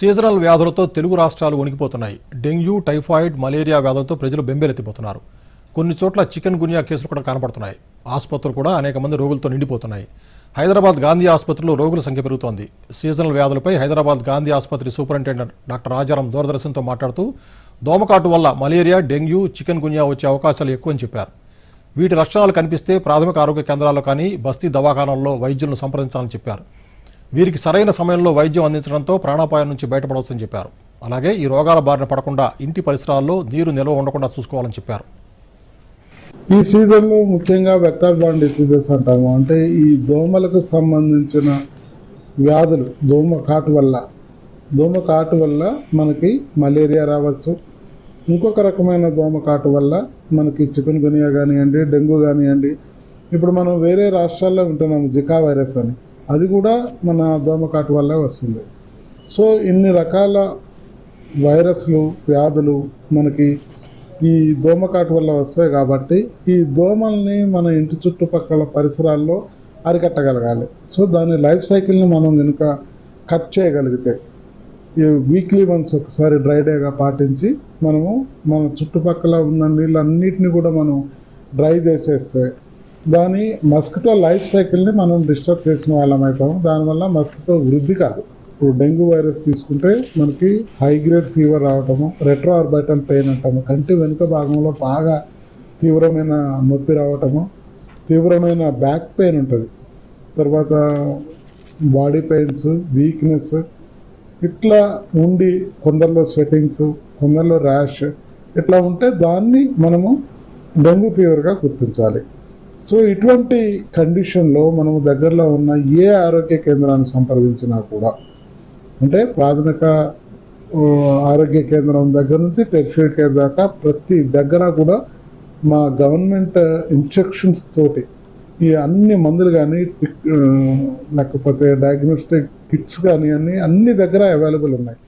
Seasonal వ్యాధులతో తెలుగు రాష్ట్రాలు వణికిపోతున్నాయి. Dengue typhoid malaria వ్యాధులతో ప్రజలు బెంబేలెత్తిపోతున్నారు. కొన్ని చోట్ల చికెన్ గున్యా కేసులు కూడా కనపడుతున్నాయి. ఆసుపత్రులు కూడా అనేక మంది రోగులతో నిండిపోతున్నాయి. హైదరాబాద్ గాంధీ ఆసుపత్రిలో రోగుల సంఖ్య పెరుగుతోంది. సీజనల్ వ్యాధులపై హైదరాబాద్ గాంధీ ఆసుపత్రి సూపరింటెండెంట్ డాక్టర్ రాజారాం దూరదర్శన్తో మాట్లాడుతూ దోమకాటు వల్ల మలేరియా డెంగ్యూ చికెన్ గున్యా వచ్చే అవకాశాలు ఎక్కువని చెప్పారు. వీటి లక్షణాలు కనిపిస్తే ప్రాథమిక ఆరోగ్య కేంద్రాల్లో కానీ బస్తీ దవాఖానాల్లో వైద్యులను సంప్రదించాలని చెప్పారు. వీరికి సరైన సమయంలో వైద్యం అందించడంతో ప్రాణాపాయం నుంచి బయటపడవచ్చని చెప్పారు. అలాగే ఈ రోగాల బారిన పడకుండా ఇంటి పరిసరాల్లో నీరు నిల్వ ఉండకుండా చూసుకోవాలని చెప్పారు. ఈ సీజన్లో ముఖ్యంగా వెక్టర్ బాండ్ డిసీజెస్ అంటాము. అంటే ఈ దోమలకు సంబంధించిన వ్యాధులు దోమ కాటు వల్ల దోమ కాటు వల్ల మనకి మలేరియా రావచ్చు. ఇంకొక రకమైన దోమ కాటు వల్ల మనకి చికెన్ గునియా కానివ్వండి డెంగ్యూ కానివ్వండి. ఇప్పుడు మనం వేరే రాష్ట్రాల్లో ఉంటున్నాము జికా వైరస్ అని. అది కూడా మన దోమకాటు వల్ల వల్లే వస్తుంది. సో ఇన్ని రకాల వైరస్లు వ్యాధులు మనకి ఈ దోమకాటు వల్ల వస్తాయి కాబట్టి ఈ దోమల్ని మన ఇంటి చుట్టుపక్కల పరిసరాల్లో అరికట్టగలగాలి. సో దాని లైఫ్ సైకిల్ని మనం కనుక కట్ చేయగలిగితే ఈ వీక్లీ వన్స్ ఒకసారి డ్రై డేగా పాటించి మనము మన చుట్టుపక్కల ఉన్న నీళ్ళన్నిటిని కూడా మనం డ్రై చేసేస్తే దాని మస్కిటో లైఫ్ సైకిల్ని మనం డిస్టర్బ్ చేసిన వాళ్ళం అవుతాము దానివల్ల మస్కిటో వృద్ధి కాదు. ఇప్పుడు డెంగ్యూ వైరస్ తీసుకుంటే మనకి హై గ్రేడ్ ఫీవర్ రావటము రెట్రో ఆర్బైటల్ పెయిన్ అంటాము. కంటి వెనుక భాగంలో బాగా తీవ్రమైన నొప్పి రావటము తీవ్రమైన బ్యాక్ పెయిన్ ఉంటుంది. తర్వాత బాడీ పెయిన్స్ వీక్నెస్ ఇట్లా ఉండి కొందరిలో స్వెటింగ్స్ కొందరిలో ర్యాష్ ఇట్లా ఉంటే దాన్ని మనము డెంగ్యూ ఫీవర్గా గుర్తించాలి. సో ఇటువంటి కండిషన్లో మనము దగ్గరలో ఉన్న ఏ ఆరోగ్య కేంద్రాన్ని సంప్రదించినా కూడా అంటే ప్రాథమిక ఆరోగ్య కేంద్రం దగ్గర నుంచి టెరిషరీ కేర్ దాకా ప్రతి దగ్గర కూడా మా గవర్నమెంట్ ఇన్స్ట్రక్షన్స్ తోటి ఈ అన్ని మందులు కానీ లేకపోతే డయాగ్నోస్టిక్ కిట్స్ కానీ అన్ని అన్ని దగ్గర అవైలబుల్ ఉన్నాయి.